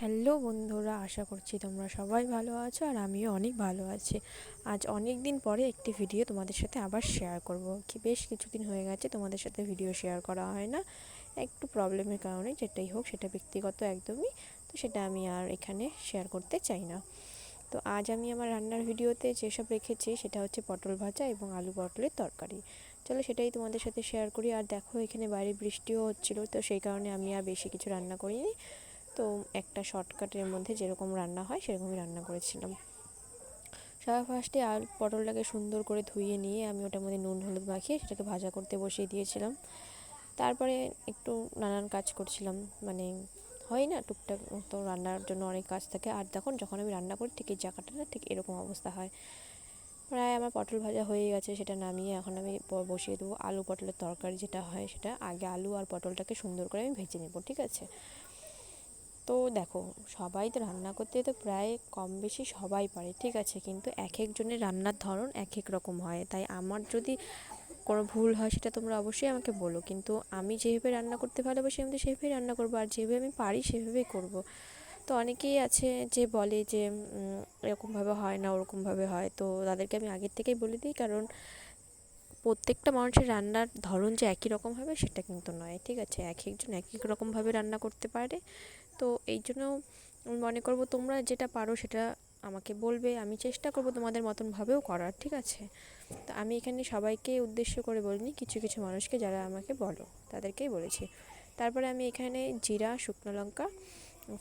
Hello বন্ধুরা, আশা করছি তোমরা সবাই ভালো আছো আর আমিও অনেক ভালো আছি। আজ অনেক দিন পরে একটি ভিডিও তোমাদের সাথে আবার শেয়ার করব। কি বেশ কিছুদিন হয়ে গেছে তোমাদের সাথে ভিডিও শেয়ার করা হয় না। একটু প্রবলেমের কারণে যেটাই হোক, সেটা ব্যক্তিগত একদমই, তো সেটা আমি আর এখানে শেয়ার করতে চাই না। তো আজ আমি আমার রান্নার ভিডিওতে যেসব রেখেছি, সেটা হচ্ছে পটল ভাজা এবং আলু পটলের তরকারি। চলো সেটাই তোমাদের সাথে শেয়ার করি। আর দেখো, এখানে বাইরে বৃষ্টিও হচ্ছিল, তো সেই কারণে আমি আর বেশি কিছু রান্না করিনি। তো একটা শর্টকাটের মধ্যে যেরকম রান্না হয়, সেরকমই রান্না করেছিলাম। সবার ফার্স্টে আর পটলটাকে সুন্দর করে ধুয়ে নিয়ে আমি ওটার মধ্যে নুন, হলুদ মাখিয়ে সেটাকে ভাজা করতে বসিয়ে দিয়েছিলাম। তারপরে একটু নানান কাজ করছিলাম মানে হয় না টুকটাক তো রান্নার জন্য অনেক কাজ থাকে। আর তখন যখন আমি রান্না করি, ঠিক এই জায়গাটা না ঠিক এরকম অবস্থা হয়। প্রায় আমার পটল ভাজা হয়ে গেছে, সেটা নামিয়ে এখন আমি বসিয়ে দেবো। আলু পটলের তরকারি যেটা হয় সেটা, আগে আলু আর পটলটাকে সুন্দর করে আমি ভেজে নেব, ঠিক আছে? তো দেখো, সবাই তো রান্না করতে তো প্রায় কম বেশি সবাই পারে, ঠিক আছে? কিন্তু এক একজনের রান্নার ধরন এক এক রকম হয়। তাই আমার যদি কোনো ভুল হয় সেটা তোমরা অবশ্যই আমাকে বলো। কিন্তু আমি যেভাবে রান্না করতে ভালোবাসি, আমি তো সেভাবেই রান্না করব। আর যেভাবে আমি পারি সেভাবেই করব। তো অনেকেই আছে যে বলে যে এরকমভাবে হয় না, ওরকমভাবে হয়। তো তাদেরকে আমি আগের থেকেই বলে দিই, কারণ প্রত্যেকটা মানুষের রান্নার ধরন যে একই রকম হবে সেটা কিন্তু নয়, ঠিক আছে? এক একজন এক এক রকমভাবে রান্না করতে পারে। তো এই জন্য আমি মনে করব তোমরা যেটা পারো সেটা আমাকে বলবে। আমি চেষ্টা করব তোমাদের মতনভাবেও করার, ঠিক আছে? তো আমি এখানে সবাইকে উদ্দেশ্য করে বলিনি, কিছু কিছু মানুষকে যারা আমাকে বলো, তাদেরকেই বলেছি। তারপরে আমি এখানে জিরা, শুকনো লঙ্কা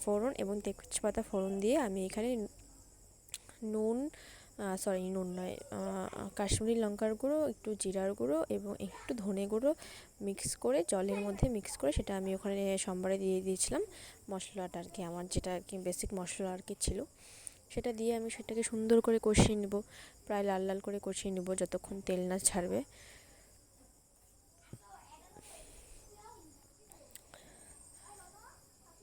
ফোড়ন এবং তেজপাতা ফোড়ন দিয়ে আমি এখানে নুন সরি নুন নয় কাশ্মীরি লঙ্কার গুঁড়ো, একটু জিরার গুঁড়ো এবং একটু ধনে গুঁড়ো মিক্স করে, জলের মধ্যে মিক্স করে সেটা আমি ওখানে সোমবারে দিয়ে দিয়েছিলাম। মশলাটা আর কি, আমার যেটা আর কি বেসিক মশলা আর কি ছিল। সেটা দিয়ে আমি সেটাকে সুন্দর করে কষিয়ে নেব, প্রায় লাল লাল করে কষিয়ে নেব যতক্ষণ তেল না ছাড়বে।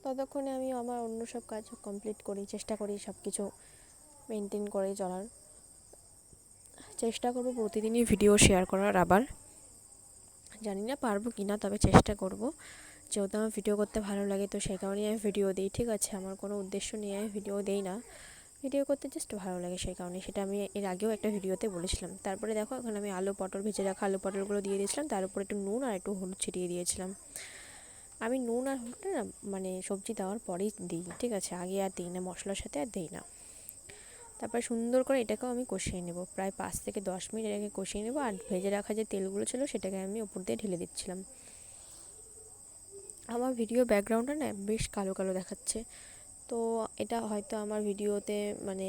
ততক্ষণে আমি আমার অন্য সব কাজ কমপ্লিট করি, চেষ্টা করি সব কিছু মেনটেন করে চলার। চেষ্টা করব প্রতিদিনই ভিডিও শেয়ার করার আবার। জানি না পারব কি না তবে চেষ্টা করব। যেহেতু আমার ভিডিও করতে ভালো লাগে, তো সেই কারণেই আমি ভিডিও দিই, ঠিক আছে? আমার কোনো উদ্দেশ্য নিয়ে আমি ভিডিও দিই না। ভিডিও করতে জাস্ট ভালো লাগে সেই কারণে সেটা আমি এর আগেও একটা ভিডিওতে বলেছিলাম। তারপরে দেখো, এখন আমি আলু পটল ভেজে রাখা আলু পটলগুলো দিয়ে দিয়েছিলাম। তার উপরে একটু নুন আর একটু হলুদ ছিটিয়ে দিয়েছিলাম। আমি নুন আর হলুদটা না মানে সবজি দেওয়ার পরেই দিই, ঠিক আছে? আগে আর দিই না, মশলার সাথে আর দিই না। তারপর সুন্দর করে এটাকেও আমি কষিয়ে নেব। প্রায় পাঁচ থেকে দশ মিনিট এটাকে কষিয়ে নেব আর ভেজে রাখা যে তেলগুলো ছিল সেটাকে আমি ওপর দিয়ে ঢেলে দিচ্ছিলাম। আমার ভিডিও ব্যাকগ্রাউন্ডটা না বেশ কালো কালো দেখাচ্ছে। তো এটা হয়তো আমার ভিডিওতে মানে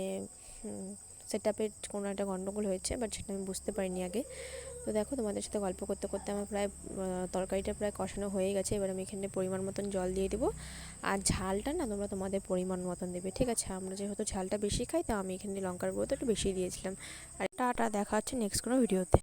সেট আপের কোনো একটা গণ্ডগোল হয়েছে বাট সেটা আমি বুঝতে পারিনি আগে। তো দেখো, তোমাদের সাথে গল্প করতে করতে আমার প্রায় তরকারিটা প্রায় কষানো হয়ে গেছে। এবার আমি এখানে পরিমাণ মতন জল দিয়ে দেবো। আর ঝালটা না, তোমরা তোমাদের পরিমাণ মতন দেবে, ঠিক আছে? আমরা যেহেতু ঝালটা বেশি খাই, তো আমি এখানে লঙ্কার গুঁড়ো তো একটু বেশি দিয়েছিলাম। আর টাটা, দেখা হচ্ছে নেক্সট কোনো ভিডিওতে